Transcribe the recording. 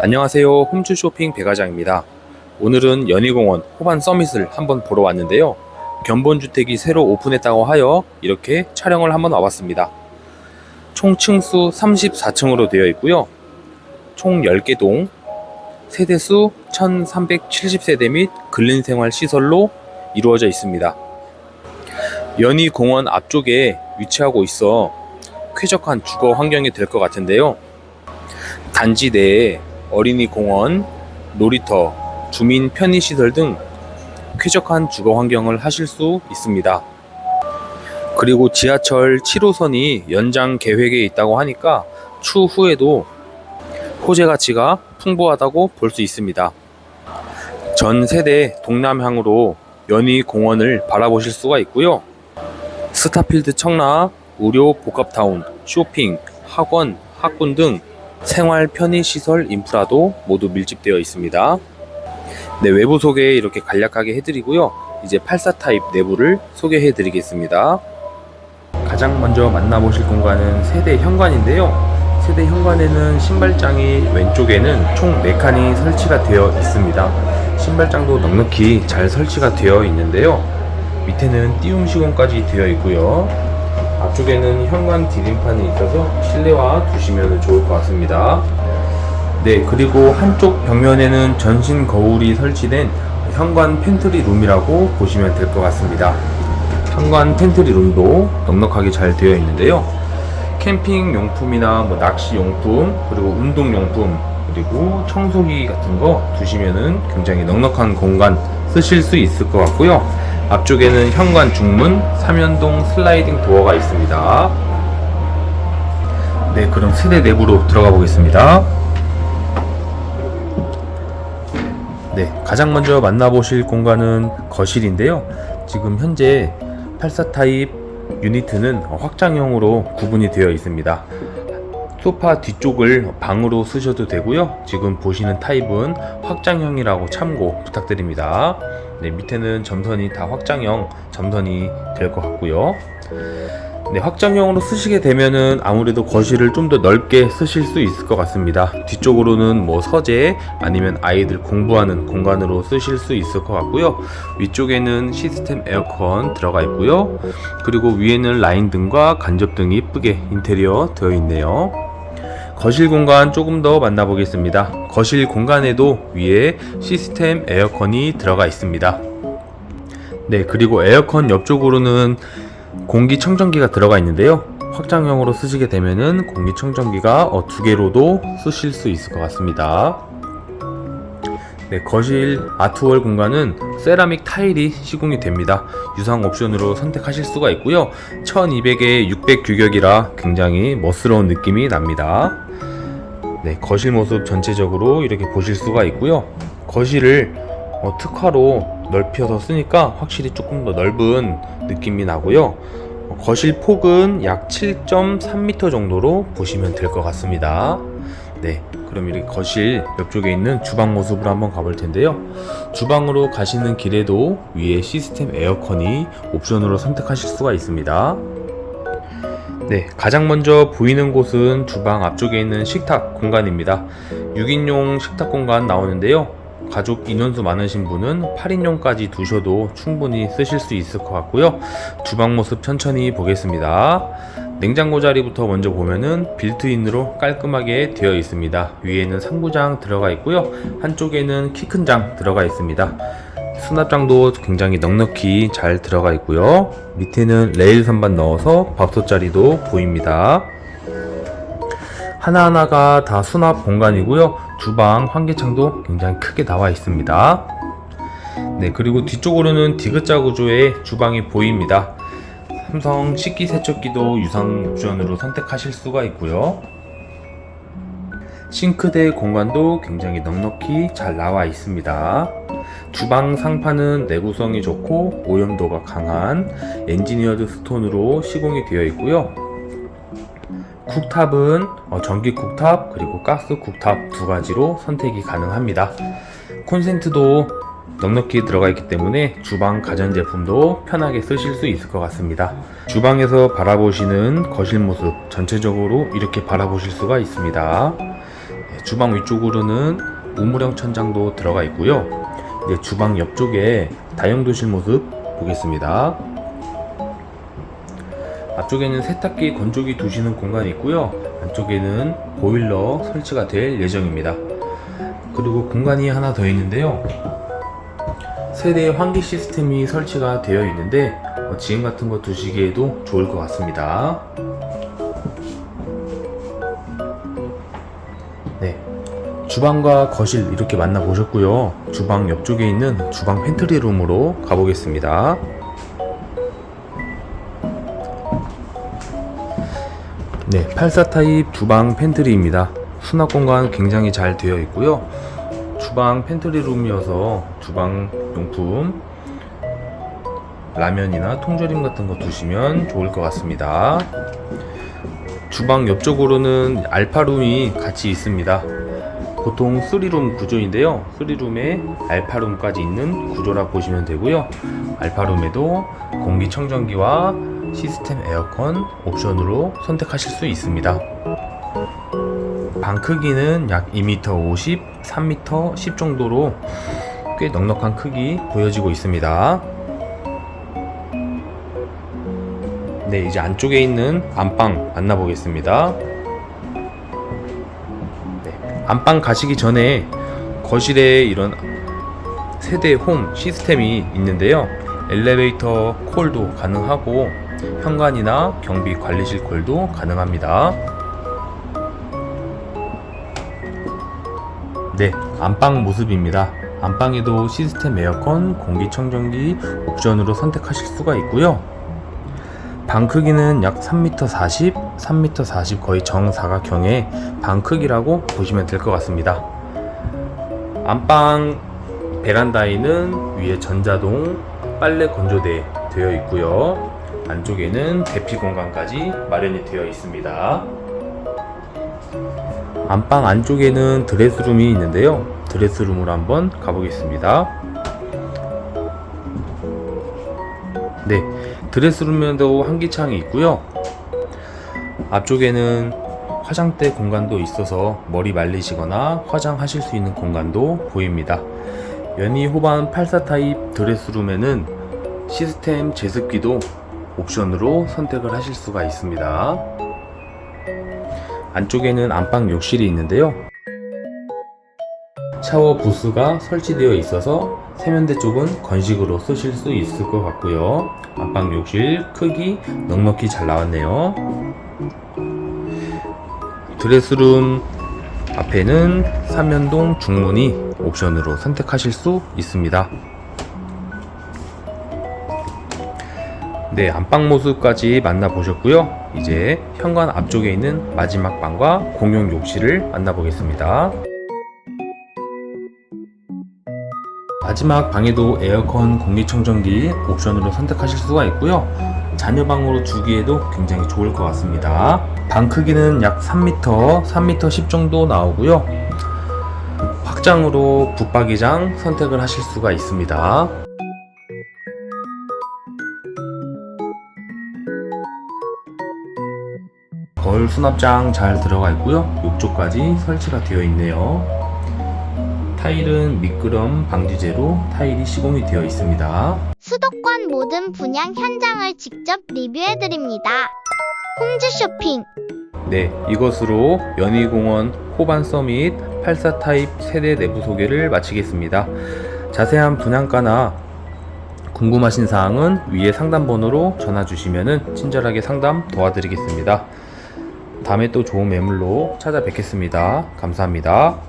안녕하세요. 홈즈 쇼핑 배가장입니다. 오늘은 연희공원 호반 서밋을 한번 보러 왔는데요. 견본주택이 새로 오픈했다고 하여 이렇게 촬영을 한번 와봤습니다. 총 층수 34층으로 되어 있고요. 총 10개 동, 세대수 1370세대 및 근린생활 시설로 이루어져 있습니다. 연희공원 앞쪽에 위치하고 있어 쾌적한 주거 환경이 될 것 같은데요. 단지 내에 어린이 공원, 놀이터, 주민 편의시설 등 쾌적한 주거 환경을 하실 수 있습니다. 그리고 지하철 7호선이 연장 계획에 있다고 하니까 추후에도 호재 가치가 풍부하다고 볼 수 있습니다. 전 세대 동남향으로 연희 공원을 바라보실 수가 있고요. 스타필드 청라, 의료 복합타운, 쇼핑, 학원, 학군 등 생활 편의 시설 인프라도 모두 밀집되어 있습니다. 네, 외부 소개 이렇게 간략하게 해드리고요. 이제 84 타입 내부를 소개해 드리겠습니다. 가장 먼저 만나보실 공간은 세대 현관인데요. 세대 현관에는 신발장이 왼쪽에는 총 4칸이 설치가 되어 있습니다. 신발장도 넉넉히 잘 설치가 되어 있는데요. 밑에는 띄움 시공까지 되어 있고요. 앞쪽에는 현관 디딤판이 있어서 실내화 두시면 좋을 것 같습니다. 네, 그리고 한쪽 벽면에는 전신 거울이 설치된 현관 팬트리 룸이라고 보시면 될 것 같습니다. 현관 팬트리 룸도 넉넉하게 잘 되어 있는데요. 캠핑 용품이나 뭐 낚시 용품, 그리고 운동 용품, 그리고 청소기 같은 거 두시면은 굉장히 넉넉한 공간 쓰실 수 있을 것 같고요. 앞쪽에는 현관 중문, 삼연동 슬라이딩 도어가 있습니다. 네, 그럼 세대 내부로 들어가 보겠습니다. 네, 가장 먼저 만나보실 공간은 거실인데요. 지금 현재 84 타입 유니트는 확장형으로 구분이 되어 있습니다. 소파 뒤쪽을 방으로 쓰셔도 되고요. 지금 보시는 타입은 확장형이라고 참고 부탁드립니다. 네, 밑에는 점선이 다 확장형 점선이 될 것 같고요. 네, 확장형으로 쓰시게 되면은 아무래도 거실을 좀 더 넓게 쓰실 수 있을 것 같습니다. 뒤쪽으로는 뭐 서재 아니면 아이들 공부하는 공간으로 쓰실 수 있을 것 같고요. 위쪽에는 시스템 에어컨 들어가 있고요. 그리고 위에는 라인 등과 간접 등이 이쁘게 인테리어 되어 있네요. 거실 공간 조금 더 만나보겠습니다. 거실 공간에도 위에 시스템 에어컨이 들어가 있습니다. 네, 그리고 에어컨 옆쪽으로는 공기청정기가 들어가 있는데요. 확장형으로 쓰시게 되면은 공기청정기가 어, 두 개로도 쓰실 수 있을 것 같습니다. 네, 거실 아트월 공간은 세라믹 타일이 시공이 됩니다. 유상 옵션으로 선택하실 수가 있고요. 1200에 600 규격이라 굉장히 멋스러운 느낌이 납니다. 네, 거실 모습 전체적으로 이렇게 보실 수가 있고요. 거실을 어, 특화로 넓혀서 쓰니까 확실히 조금 더 넓은 느낌이 나고요. 어, 거실 폭은 약 7.3m 정도로 보시면 될 것 같습니다. 네, 그럼 이렇게 거실 옆쪽에 있는 주방 모습으로 한번 가볼 텐데요. 주방으로 가시는 길에도 위에 시스템 에어컨이 옵션으로 선택하실 수가 있습니다. 네, 가장 먼저 보이는 곳은 주방 앞쪽에 있는 식탁 공간입니다. 6인용 식탁 공간 나오는데요. 가족 인원수 많으신 분은 8인용까지 두셔도 충분히 쓰실 수 있을 것 같고요. 주방 모습 천천히 보겠습니다. 냉장고 자리부터 먼저 보면은 빌트인으로 깔끔하게 되어 있습니다. 위에는 상부장 들어가 있고요. 한쪽에는 키 큰 장 들어가 있습니다. 수납장도 굉장히 넉넉히 잘 들어가 있고요. 밑에는 레일 선반 넣어서 밥솥 자리도 보입니다. 하나하나가 다 수납 공간이고요. 주방 환기창도 굉장히 크게 나와 있습니다. 네, 그리고 뒤쪽으로는 디귿자 구조의 주방이 보입니다. 삼성 식기 세척기도 유상 옵션으로 선택하실 수가 있고요. 싱크대 공간도 굉장히 넉넉히 잘 나와 있습니다. 주방 상판은 내구성이 좋고 오염도가 강한 엔지니어드 스톤으로 시공이 되어 있고요. 쿡탑은 어, 전기 쿡탑 그리고 가스 쿡탑 두 가지로 선택이 가능합니다. 콘센트도 넉넉히 들어가 있기 때문에 주방 가전제품도 편하게 쓰실 수 있을 것 같습니다. 주방에서 바라보시는 거실 모습 전체적으로 이렇게 바라보실 수가 있습니다. 네, 주방 위쪽으로는 우물형 천장도 들어가 있고요. 이제 주방 옆쪽에 다용도실 모습 보겠습니다. 앞쪽에는 세탁기, 건조기 두시는 공간이 있고요. 안쪽에는 보일러 설치가 될 예정입니다. 그리고 공간이 하나 더 있는데요. 세대 환기 시스템이 설치가 되어 있는데 어, 지금 같은 거 두시기에도 좋을 것 같습니다. 주방과 거실 이렇게 만나 보셨고요. 주방 옆쪽에 있는 주방 팬트리 룸으로 가보겠습니다. 네, 84 타입 주방 팬트리입니다. 수납 공간 굉장히 잘 되어 있고요. 주방 팬트리 룸이어서 주방 용품 라면이나 통조림 같은 거 두시면 좋을 것 같습니다. 주방 옆쪽으로는 알파룸이 같이 있습니다. 보통 3룸 구조인데요. 3룸에 알파룸까지 있는 구조라 보시면 되고요. 알파룸에도 공기청정기와 시스템 에어컨 옵션으로 선택하실 수 있습니다. 방 크기는 약 2m 50, 3m 10 정도로 꽤 넉넉한 크기 보여지고 있습니다. 네, 이제 안쪽에 있는 안방 만나보겠습니다. 네, 안방 가시기 전에 거실에 이런 세대 홈 시스템이 있는데요. 엘리베이터 콜도 가능하고 현관이나 경비 관리실 콜도 가능합니다. 네, 안방 모습입니다. 안방에도 시스템 에어컨, 공기청정기 옵션으로 선택하실 수가 있고요. 방 크기는 약 3m 40, 3m 40 거의 정사각형의 방 크기라고 보시면 될 것 같습니다. 안방 베란다에는 위에 전자동 빨래 건조대 되어 있고요. 안쪽에는 대피 공간까지 마련이 되어 있습니다. 안방 안쪽에는 드레스룸이 있는데요. 드레스룸으로 한번 가보겠습니다. 네, 드레스룸에도 환기창이 있고요. 앞쪽에는 화장대 공간도 있어서 머리 말리시거나 화장하실 수 있는 공간도 보입니다. 연이 호반 84 타입 드레스룸에는 시스템 제습기도 옵션으로 선택을 하실 수가 있습니다. 안쪽에는 안방 욕실이 있는데요. 샤워 부스가 설치되어 있어서 세면대 쪽은 건식으로 쓰실 수 있을 것 같고요. 안방 욕실 크기 넉넉히 잘 나왔네요. 드레스룸 앞에는 삼연동 중문이 옵션으로 선택하실 수 있습니다. 네, 안방 모습까지 만나보셨고요. 이제 현관 앞쪽에 있는 마지막 방과 공용 욕실을 만나보겠습니다. 마지막 방에도 에어컨, 공기청정기 옵션으로 선택하실 수가 있고요. 자녀방으로 두기에도 굉장히 좋을 것 같습니다. 방 크기는 약 3m, 3m 10 정도 나오고요. 확장으로 붙박이장 선택을 하실 수가 있습니다. 거울 수납장 잘 들어가 있고요. 욕조까지 설치가 되어 있네요. 타일은 미끄럼 방지제로 타일이 시공이 되어 있습니다. 수도권 모든 분양 현장을 직접 리뷰해드립니다. 홈즈 쇼핑 네, 이것으로 연희공원 호반 서밋 84 타입 세대 내부 소개를 마치겠습니다. 자세한 분양가나 궁금하신 사항은 위에 상담 번호로 전화 주시면 친절하게 상담 도와드리겠습니다. 다음에 또 좋은 매물로 찾아뵙겠습니다. 감사합니다.